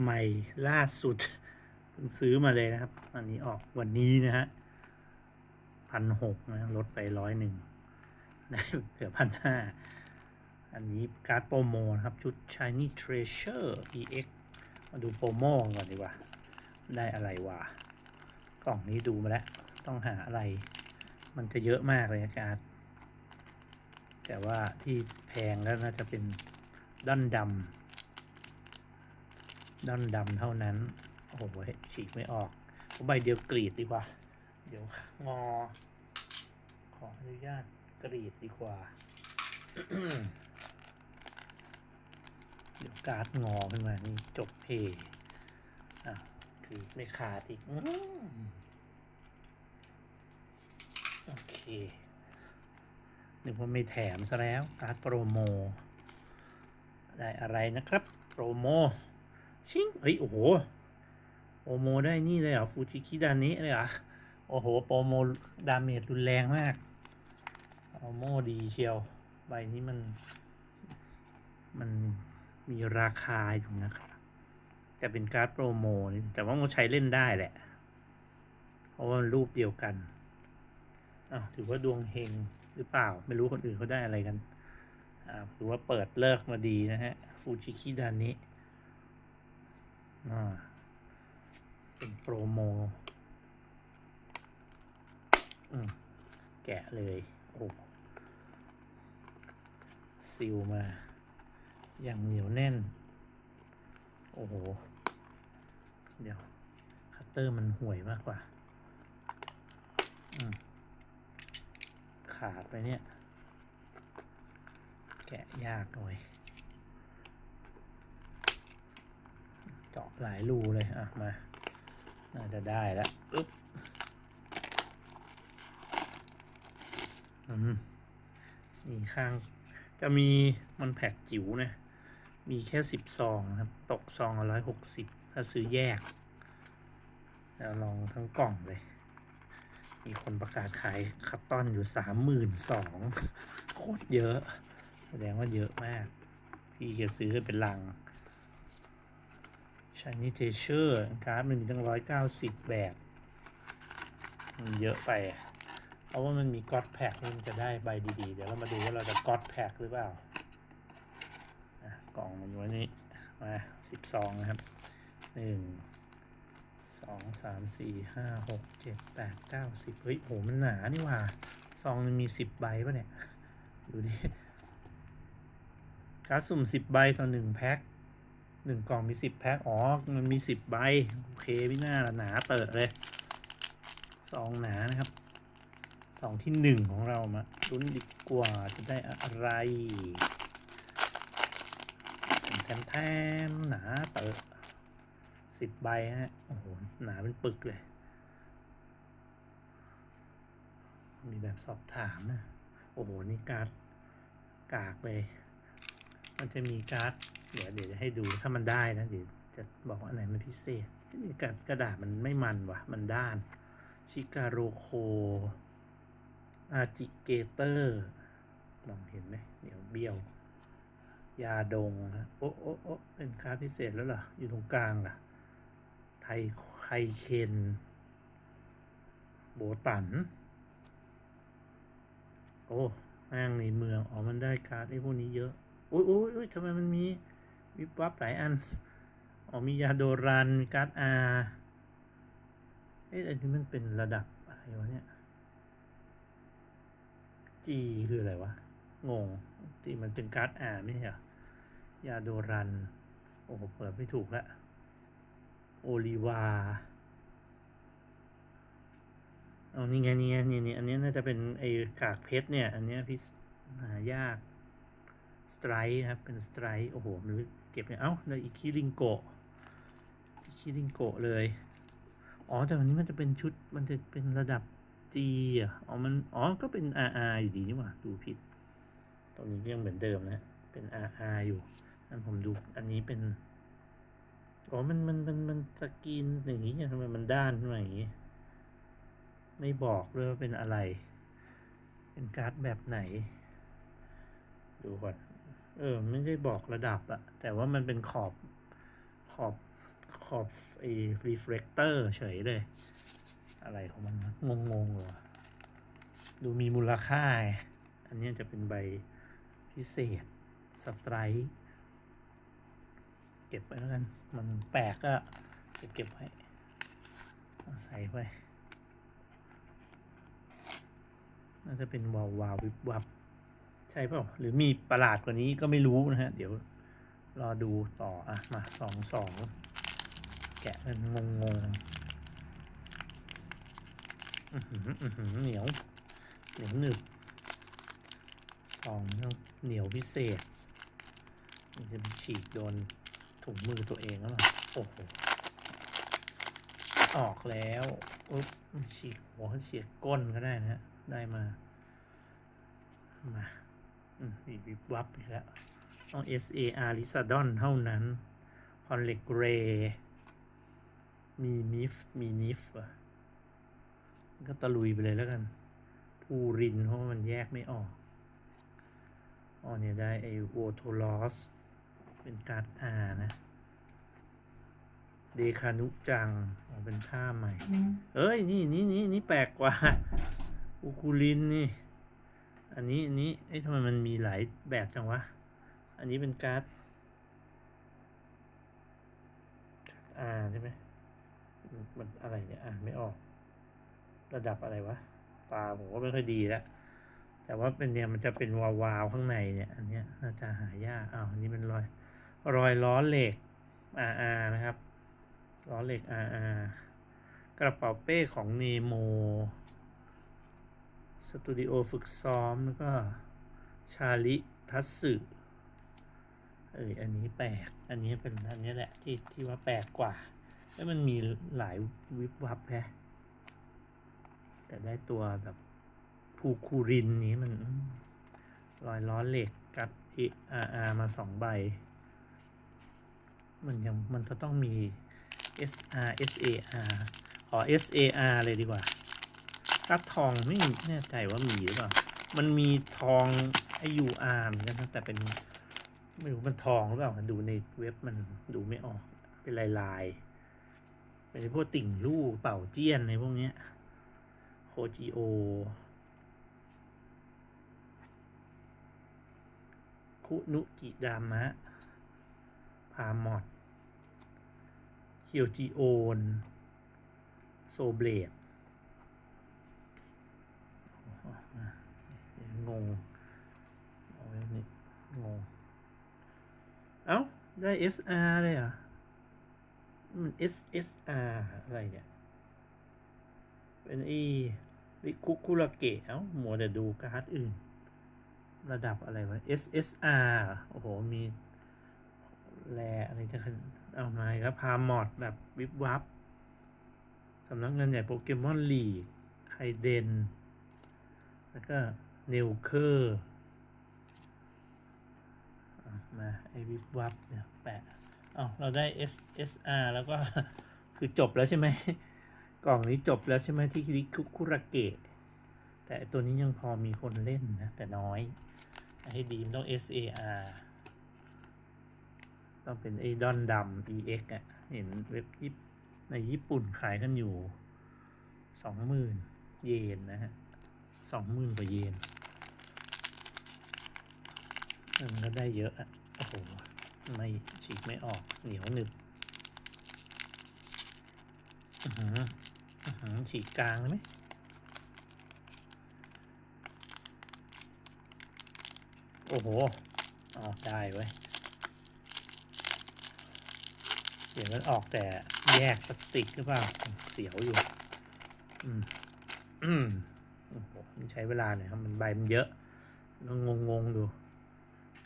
ใหม่ล่าสุดเพิ่งซื้อมาเลยนะครับ อันนี้ออกวันนี้นะฮะพันหกนะลดไปร้อยหนึ่งได้เหลือบพันห้าอันนี้การ์ดโปรโมนะครับ ชุด Shiny Treasure EX มาดูโปรโมก่อนดีกว่า ได้อะไรวะกล่องนี้ดูมาแล้ว ต้องหาอะไร มันจะเยอะมากเลยการดแต่ว่าที่แพงแล้วน่าจะเป็นด้านดำ ด้านดำเท่านั้น โอ้โหฉีกไม่ออกใบเดียวกรีดดีกว่า เดี๋ยวงอ ขออนุญาตกรีดดีกว่า เดี๋ยวการ์ดงอขึ้นมานี่จบเพอะคือไม่ขาดอีกโอเคนึกว่าไม่แถมซะแล้วการ์ดโปรโม ได้อะไรนะครับ โปรโม ชิงเฮ้ย โอ้โหโปรโมได้นี่เลยเหรอฟูจิคิดานิเลยเหรอโอ้โห โปรโมดาเมจรุนแรงมากโปรโมดีเชียว ใบนี้มัน มันมีราคาอยู่นะครับแต่เป็นการ์ดโปรโมนี่แต่ว่ามันใช้เล่นได้แหละ เพราะว่ามันรูปเดียวกันอ้าวถือว่าดวงเฮงหรือเปล่า ไม่รู้คนอื่นเขาได้อะไรกันอ่าถือว่าเปิดเลิกมาดีนะฮะ ฟูจิคิดานิอ่า เป็นโปรโมอืมแกะเลย โอ้ซิลมา อย่างเหนียวแน่น โอ้โห เดี๋ยว คัตเตอร์มันห่วยมากกว่าอืมขาดไปเนี่ย แกะยากหน่อย เจาะหลายรูเลยอะมา น่าจะได้แล้วอึ๊บอืมนี่ข้าง จะมีมันแพ็กจิ๋วนะ มีแค่สิบซองครับ ตกซองละร้อยหกสิบถ้าซื้อแยกแล้วลองทั้งกล่องเลย มีคนประกาศขายคัตตอนอยู่สามหมื่นสองโคตรเยอะ แสดงว่าเยอะมาก พี่จะซื้อเป็นลัง ช i นี่เทเชอร์การ์ดมันมีตั้งร้อยเก้าสิบแบบ มันเยอะไปเพราะว่ามันมีก๊อตแพ็กมันจะได้ใบดีๆ เดี๋ยวเรามาดูว่าเราจะก๊อตแพ็กหรือเปล่ากล่องมันไว้นี้ มาสิบซองนะครับหนึ่งสองสามสี่ห้าหกเจ็ดแปดเก้าสิบเฮ้ยโหมันหนานี่หว่าซองมันมีสิบใบปะเนี่ย ดูดิการ์ดสุ่มสิบใบต่อหนึ่งแพ็ค หนึ่งกล่องมีสิบแพ็คอ๋อ มันมีสิบใบ โอเคพี่หน้าละหนาเติร์เลยซองหนานะครับซองที่หนึ่งของเรามาลุ้นดีกว่าจะได้อะไรแทมแทมๆหนาเติร์สิบใบฮะโอ้โหหนาเป็นปึกเลย มีแบบสอบถามนะโอ้โห นี่การ์ดกากเลย มันจะมีการ์ด เดี๋ยวเดี๋ยวจะให้ดูถ้ามันได้นะเดี๋ยวจะบอกว่าอันไหนมันพิเศษนี่กระกระดาษมันไม่มันวะมันด้าน ชิกาโรโคอาจิเกเตอร์มองเห็นไหมเดี๋ยวเบี้ยว ยาดงนะโอ้โอ้โอ้เป็นกาพิเศษแล้วเหรอ อยู่ตรงกลางล่ะ ไทยไคเคน โบตัน โอ้แม่งในเมือง อ๋อ มันได้การ์ดไอ้พวกนี้เยอะอุ้ยอุ้ยอุ้ยทำไมมันมี วิบวับหลายอันอ๋อมียาโดรันมีการ์ดอาเอ๊ะอันนี้มันเป็นระดับอะไรวะเนี่ย G คืออะไรวะ งงที่มันเป็นการ์ดอาไม่ใช่หรอยาโดรัน โอ้โหเปิดไม่ถูกละโอลิวาเอานี่ไงนี่ไงนี่นี่อันนี้น่าจะเป็นไอ้กากเพชรเนี่ย อันเนี้ยพี่หายากสไตร์ครับ เป็นสไตร์โอ้โหมัน เก็บเนี่ยเอ้าได้อีคิริงโกะอีคิริงโกะเลย อ๋อ แต่วันนี้มันจะเป็นชุด มันจะเป็นระดับ G อะ อ๋อ มัน อ๋อ ก็เป็น RR อยู่ดีนี่หว่า ดูผิด ตรงนี้ยังเหมือนเดิมนะ เป็น RR อยู่ อันผมดู อันนี้เป็น อ๋อ มัน มัน มัน มันสกรีนอย่างนี้ทำไมมันด้านขึ้นมาอย่างนี้ ไม่บอกเลยว่าเป็นอะไร เป็นการ์ดแบบไหน ดูก่อน เออ ไม่ได้บอกระดับอะแต่ว่ามันเป็นขอบขอบขอบไอ้รีเฟลกเตอร์เฉยเลย อะไรของมันวะงงๆเหรอดูมีมูลค่าไงอันนี้จะเป็นใบพิเศษสไตร์ เก็บไว้แล้วกัน มันแปลกก็จะเก็บไว้ใส่ไว้น่าจะเป็นวาววาววิบวับ ใช่เปล่าหรือมีประหลาดกว่านี้ก็ไม่รู้นะฮะ เดี๋ยวรอดูต่ออะมาสองสองแกะมันงงงๆอื้อหืออื้อหือเหนียวเหนียวหนึบสองเหนียวพิเศษมันจะไปฉีกโดนถุงมือตัวเองแล้วโอ้โหออกแล้วอุ๊บฉีกหัวฉีกก้นก็ได้นะฮะได้มา มา อืมมีวิบวับอีกแล้วต้อง S A R ลิซาดอนเท่านั้นคอนเล็กเรมีมิฟ มีนิฟอะก็ตะลุยไปเลยแล้วกันพูรินเพราะว่ามันแยกไม่ออกอ๋อเนี่ยได้ไอโวโทลอส เป็นการ์ดอานะ เดคานุจังอ๋อเป็นท่าใหม่ เอ้ย นี่นี่นี่นี่แปลกกว่าอูคูลินนี่ อันนี้อันนี้เอ้ยทำไมมันมีหลายแบบจังวะ อันนี้เป็นการ์ดอ่าใช่ไหมมันอะไรเนี่ยอ่านไม่ออก ระดับอะไรวะตาผมก็ไม่ค่อยดีแล้วแต่ว่าเป็นเนี่ยมันจะเป็นวาวๆข้างในเนี่ย อันเนี้ยน่าจะหายากอ้าวอันนี้เป็นรอย รอยล้อเหล็ก RR นะครับล้อเหล็ก RR กระเป๋าเป้ของเนโม สตูดิโอฝึกซ้อม แล้วก็ ชาลิทัสสึเอออันนี้แปลก อันนี้เป็นอันนี้แหละที่ที่ว่าแปลกกว่า แล้วมันมีหลายวิบวับแฮะแต่ได้ตัวแบบภูคูรินนี้มันอืมรอยล้อเหล็กกับ ARR มาสองใบ มันยังมันจะต้องมี SR SAR ขอ SAR เลยดีกว่า กัดทองไม่แน่ใจว่ามีหรือเปล่า มันมีทองไอยูอาร์เหมือนกันนะแต่เป็นไม่รู้มันทองหรือเปล่าดูในเว็บมันดูไม่ออก เป็นลายลายๆเป็นพวกติ่งลู่เป่าเจี้ยนในพวกเนี้ยโคจิโอคุนุกิดามะ พามอดเคียวจิโอน โซเบลด งงอาไว้นี่งง เอ้า ได้ SR เลยอะมัน SSR อะไรเนี่ย เป็นอีริคุคุระเกะเอ้าหมัวแต่ดูการ์ดอื่น ระดับอะไรวะ SSR โอ้โห มีแรอะไรจะขึ้นเอามาครับพามอดแบบวิบวับสำนักงานใหญ่โปเกมอนลีกไคเดน แล้วก็ นลเคอร์มาไอวิบวับเนี่ยแปะเอาเราได้ S S R แล้วก็คือจบแล้วใช่ไหมกล่องนี้จบแล้วใช่ไหมที่คิคุคุระเกะแต่ตัวนี้ยังพอมีคนเล่นนะ แต่น้อยให้ดีมต้อง S A R ต้องเป็นไอดอนดำ E X อะ เห็นเว็บญี่ในญี่ปุ่นขายกันอยู่สองหมื่นเยนนะฮะสองหมื่นกว่าเยน มันก็ได้เยอะอะโอ้โห ไม่ฉีกไม่ออก เหนียวหนึบอือหือฉีกกลางเลยไหมโอ้โหออกได้เว้ยเดี๋ยวมันออกแต่แยกพลาสติกหรือเปล่า เสียวอยู่ อืม อืม โอ้โหใช้เวลาหน่อยครับ มันใบมันเยอะต้องงงงๆดู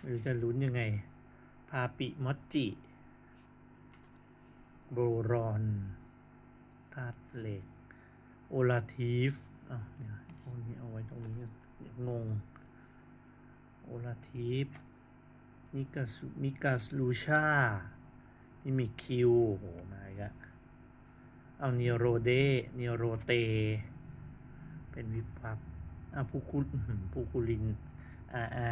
ไม่รู้จะลุ้นยังไง พาปิมอจิ โบรอนธาตุเหล็ก โอลาทีฟอะเดี๋ยวพวกนี้เอาไว้ตรงนี้กันเดี๋ยวงง โอลาทีฟนิกาสมิกาสลูชานี่มีคิวโอ้โหมาอีกแล้วเอาเนโรเดเนโรเต เป็นวิบวับอะภูคุภูคุลินอาอา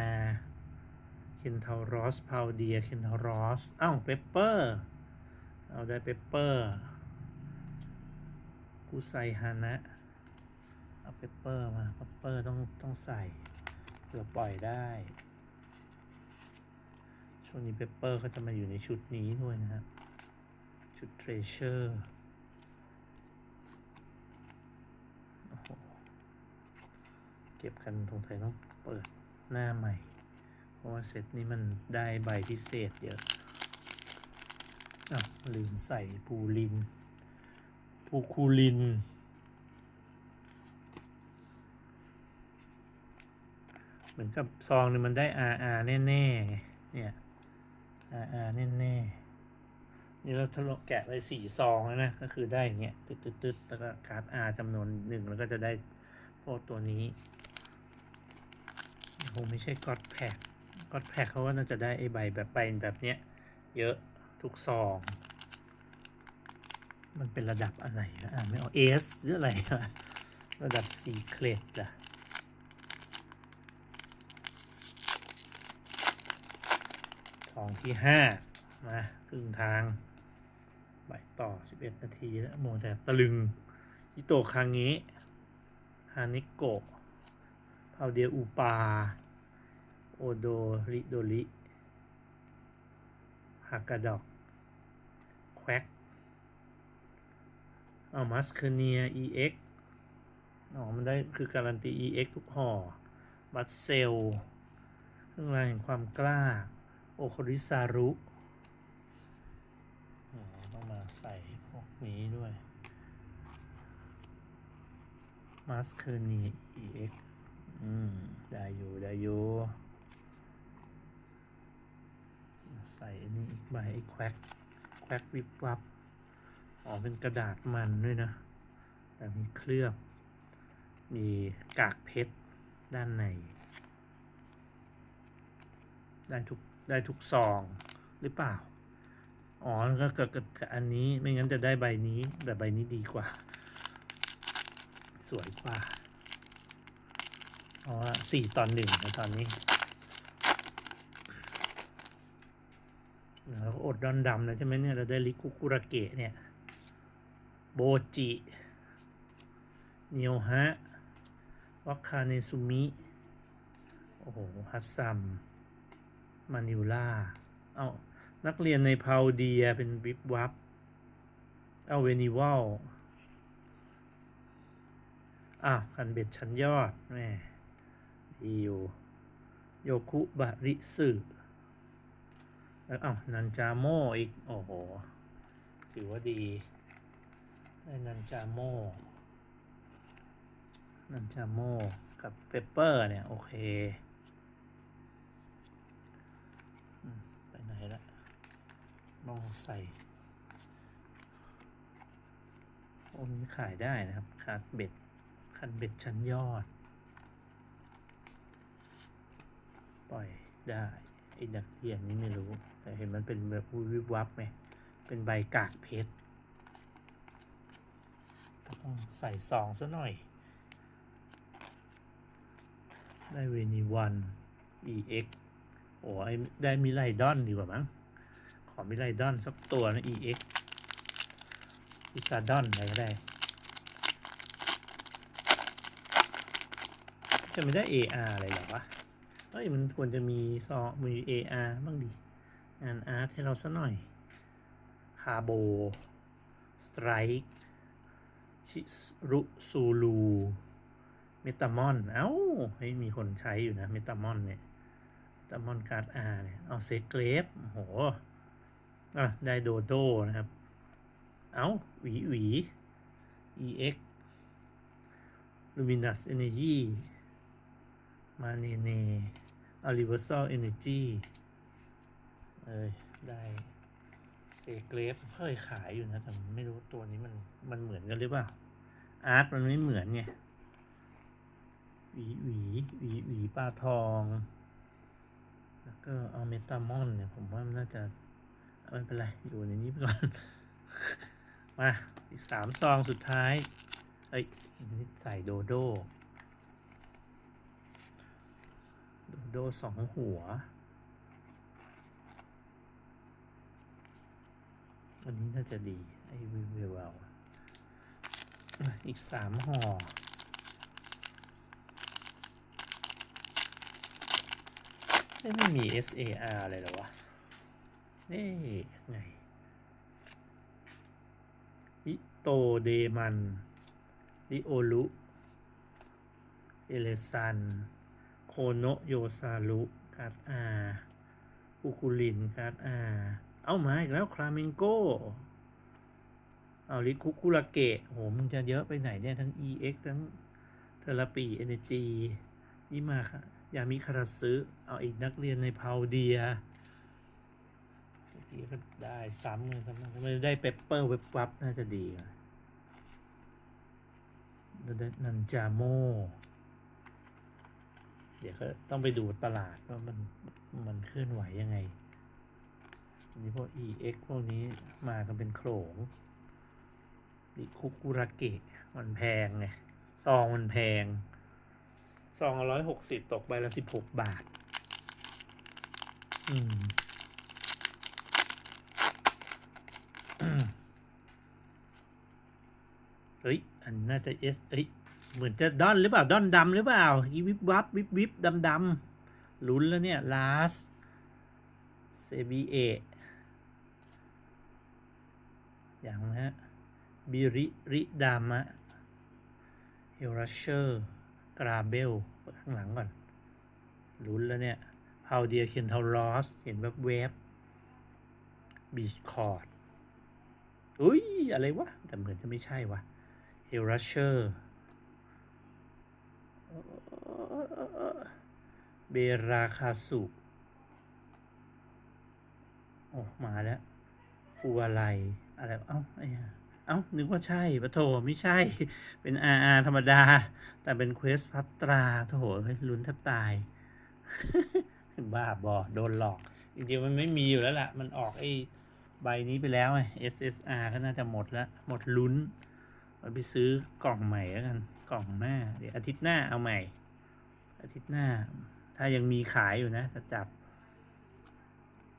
นทารอสพาวเดียเคนทารอสอ้าวเปปเปอร์เอาได้เปปเปอร์กูใส่ฮานะเอาเปปเปอร์มาเปปเปอร์ต้องต้องใส่เพื่อปล่อยได้ช่วงนี้เปปเปอร์เขาจะมาอยู่ในชุดนี้ด้วยนะครับชุดเทรเชอร์โอ้โหเก็บกันตรงไทยต้องเปิดหน้าใหม่ ราะว่าเซตนี้มันได้ใบพิเศษเยอะอ้าวลืมใส่ปูลินปูคูลิน เหมือนกับซองเนี่ยมันได้ RR แน่ๆเนี่ย RR แน่ๆนี่เราทะลุแกะไปสี่ซองแล้วนะ ก็คือได้อย่างเงี้ยตึ๊ดๆแล้วก็การ์ด R จำนวนหนึ่งแล้วก็จะได้พวกตัวนี้คงไม่ใช่ก๊อตแพ็ค ก๊อตแพ็คเขาว่าน่าจะได้ไอ้ใบแบบใบแบบเนี้ยเยอะทุกซอง มันเป็นระดับอะไรนะอ่าไม่ออกเอสหรืออะไรอะระดับซีเครตอะทองที่ห้ามาครึ่งทางบ่ายต่อ 11 นาทีแล้วโมแต่ตะลึงอิโตะคางเงะฮานิโกะพาวเดียอูปา โอโดริโดริฮากาดอกแควกเอามัสเคเนีย EX อ๋อ มันได้คือการันตี EX ทุกห่อ บัตเซลเครื่องรางแห่งความกล้า โอคริซารุต้องมาใส่พวกนี้ด้วย มัสเคเนีย EX อืม ได้อยู่ ได้อยู่ ใส่อันนี้อีกใบไอ้แควกแควกวิบวับอ๋อเป็นกระดาษมันด้วยนะ แต่มีเคลือบ มีกากเพชรด้านใน ได้ทุกได้ทุกซองหรือเปล่า อ๋อแล้วก็กับกับอันนี้ไม่งั้นจะได้ใบนี้ แต่ใบนี้ดีกว่า สวยกว่า อ๋อสี่ตอนหนึ่งนะตอนนี้ เราอดดอนดำแล้วใช่ไหมเนี่ย เราได้ริคุกุระเกะเนี่ย โบจิเนียวฮะวัคคาเนซุมิ โอ้โห ฮัสซัม มานิวล่า เอานักเรียนในพาวเดียเป็นวิบวับ เอาเวนิวัลอะคันเบ็ดชั้นยอดแม่ดีอยู่ โยคุบะริสึ แล้วอ้าวนันจาโมอีก โอ้โห ถือว่าดี ได้นันจาโมนันจาโมกับเปเปอร์เนี่ย โอเคไปไหนละมองใส่โอ้นี้ขายได้นะครับคาดเบ็ดคันเบ็ดชั้นยอด ปล่อยได้ไอ้นักเรียนนี่ไม่รู้ แต่เห็นมันเป็นแบบวิบวับไหมเป็นใบกากเพชรต้องใส่ซองซะหน่อย ได้เวนีวัน EX โอ้ยได้มิไลดอนดีกว่ามั้ง ขอมิไลดอนสักตัวนะ EX พิซาดอนอะไรก็ได้จะไม่ได้ AR อะไรหรอวะ เฮ้ย มันควรจะมีซอมี AR บ้างดิ งานอาร์ตให้เราสักหน่อยคาโบสไตรค์ชิรุซูลูเมตามอน เอ้าเฮ้ยมีคนใช้อยู่นะเมตามอนเนี่ยเมตามอนการ์ดอาร์เนี่ย เอาเซเกรฟโอ้โหอะ ได้โดโดนะครับ เอ้าหวีหวี EX Luminous Energy มาเนเน Universal Energy เอยได้เซเกรฟเคยขายอยู่นะแต่ไม่รู้ตัวนี้มันมันเหมือนกันหรือเปล่าอาร์ตมันไม่เหมือนไงหวีหวีหวีหวีปลาทอง แล้วก็เอาเมตามอนเนี่ยผมว่ามันน่าจะไม่เป็นไรอยู่ในนี้ไปก่อน มาอีกสามซองสุดท้าย เอ้ยนนี้ใส่โดโด โดโดสองหัว อันนี้น่าจะดี ไอ้วิวเวลอีกสามห่อไม่มี SAR เลยเหรอวะเอ๊ะไงอิโตเดมันริโอรุเอเลซัน โคโนโยซารุการ์อาอุคุลินการ์อา เอามาอีกแล้วคลาเมนโกเอาลิคุคุระเกะโหมึงจะเยอะไปไหนเนี่ย ทั้ง EX ทั้งเทอราปีเอเนจีนี่มาค่ะยามิคาราซึเอาอีกนักเรียนในพาวเดียเมื่อกี้ก็ได้ซ้ำเลยซ้ำเลยไม่ได้เปปเปอร์เว็บวับน่าจะดีอะแล้วได้นันจาโม เดี๋ยวก็ต้องไปดูตลาดว่ามันมันเคลื่อนไหวยังไง อันนี้พวก EX พวกนี้มากันเป็นโขลงดิคุกุระเกะมันแพงไงซองมันแพงซองร้อยหกสิบตกใบละสิบหกบาท อืมเฮ้ย อันน่าจะเอสเฮ้ย เหมือนจะดอนหรือเปล่า ดอนดำหรือเปล่าอีวิบวับวิบวิบดำดำลุ้นแล้วเนี่ยลาสเซบีเอ อย่างนะฮะบิริริดามะเฮรัชเชอร์กราเบลเปิดข้างหลังก่อนลุ้นแล้วเนี่ยพาวเดียเคนทาลอส เห็นแบบเวฟบีชคอร์ดอุ้ย อะไรวะ แต่เหมือนจะไม่ใช่วะเฮรัชเชอร์เบราคาสุโอ้ มาแล้ว ฟูอะไร อะไรเอ้าไอ้ห่าเอ้านึกว่าใช่ปะโถไม่ใช่ เป็น RR ธรรมดา แต่เป็นเควสพัตราโถเฮ้ยลุ้นแทบตาย บ้าบอโดนหลอก จริงๆมันไม่มีอยู่แล้วล่ะ มันออกไอ้ใบนี้ไปแล้วไง SSR ก็น่าจะหมดแล้ว หมดลุ้นเราไปซื้อกล่องใหม่แล้วกัน กล่องหน้า เดี๋ยวอาทิตย์หน้าเอาใหม่ อาทิตย์หน้า ถ้ายังมีขายอยู่นะจะจับ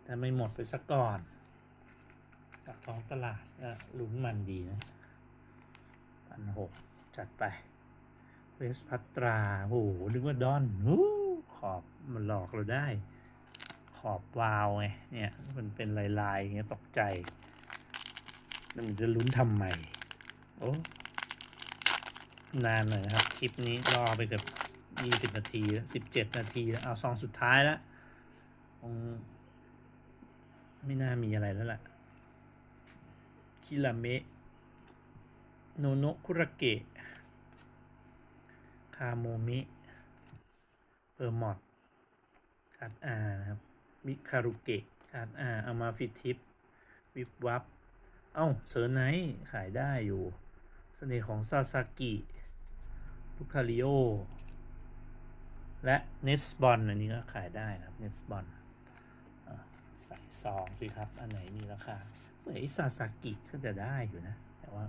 ถ้าไม่หมดไปสักก่อน จากท้องตลาดก็ลุ้นมันดีนะพันหกจัดไป เวสพัตรา โอ้โห นึกว่าดอนหูขอบมันหลอกเราได้ ขอบวาวไง เนี่ย มันเป็นลายๆอย่างเงี้ยตกใจแล้วมันจะลุ้นทำใหม่โอ้นานหน่อยนะครับ คลิปนี้รอไปเกือบยี่สิบนาทีแล้วสิบเจ็ดนาทีแล้วเอาซองสุดท้ายแล้วคงไม่น่ามีอะไรแล้วล่ะ คิราเมะโนโนคุระเกะคาโมมะเพอร์มอดการ์ดอานะครับมิคารุเกะการ์ดอาเอามาฟิทิปวิบวับ เอ้าเซอร์ไนท์ขายได้อยู่เสน่ห์ของซาซากิลูคาริโอและเนสบอลอันนี้ก็ขายได้นะครับเนสบอลใส่ซองสิครับ อันไหนมีราคา เหมือนซาซากิก็จะได้อยู่นะ แต่ว่า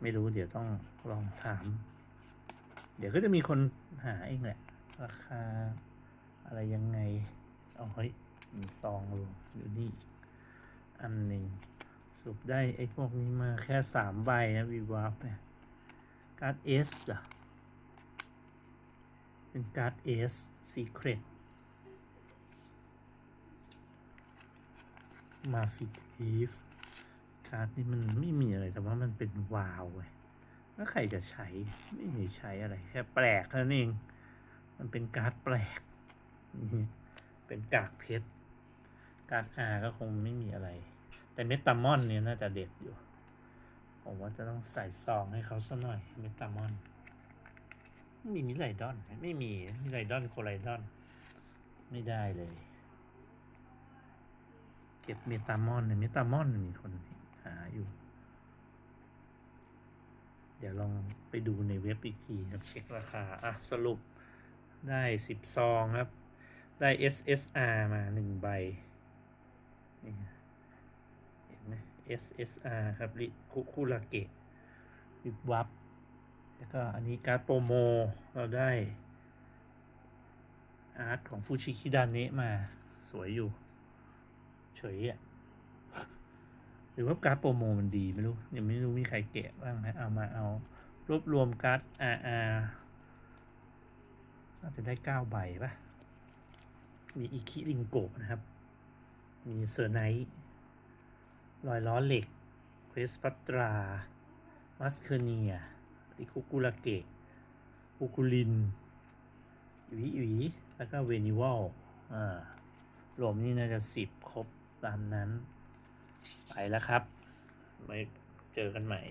ไม่รู้เดี๋ยวต้องลองถาม เดี๋ยวก็จะมีคนหาเองแหละ ราคาอะไรยังไงเอาเฮ้ยมีซองลงอยู่นี่ อันหนึ่งสรุปได้ไอ้พวกนี้มาแค่สามใบนะวีวาร์ปเนี่ยการ์ดเอสอะเป็นการ์ดเอสซีเครตมาฟิทีฟ การ์ดนี่มันไม่มีอะไรแต่ว่ามันเป็นวาวเว้ยแล้วใครจะใช้ไม่มีใช้อะไรแค่แปลกเท่านั้นเอง มันเป็นการ์ดแปลกนี่เป็นกากเพชรการ์ดอาก็คงไม่มีอะไร แต่เมตามอนเนี่ยน่าจะเด็ดอยู่ ผมว่าจะต้องใส่ซองให้เขาสัหน่อยเมตามอนมีมิไลดอนไหมไม่มีมิไลดอนโคไลดอน ไม่ได้เลย เก็บเมตามอนเนี่ยเมตามอนมีคน หาอยู่ เดี๋ยวลองไปดูในเว็บอีกทีครับเช็คราคา อะ สรุปได้สิบซองครับ ได้ SSR มาหนึ่งใบ นี่เห็นไหม SSR ครับริคุคุระเกะวิบวับ แล้วก็อันนี้การ์ดโปรโม เราได้ อาร์ตของฟูชิคิดาเนะมา สวยอยู่ เฉยอะ หรือว่าการ์ดโปรโมมันดีไม่รู้ยังไม่รู้มีใครแกะบ้างนะเอามาเอารวบรวมการ์ด RR น่าจะได้เก้าใบปะมีอิคิริงโกะนะครับ มีเซอร์ไนท์รอยล้อเหล็กเควสปัตรา มัสเคเนียริคุกุระเกะอุคุลินวีวีแล้วก็เวนิวัลอ่ารวมนี่น่าจะสิบครบตามนั้น ไปแล้วครับไว้เจอกันใหม่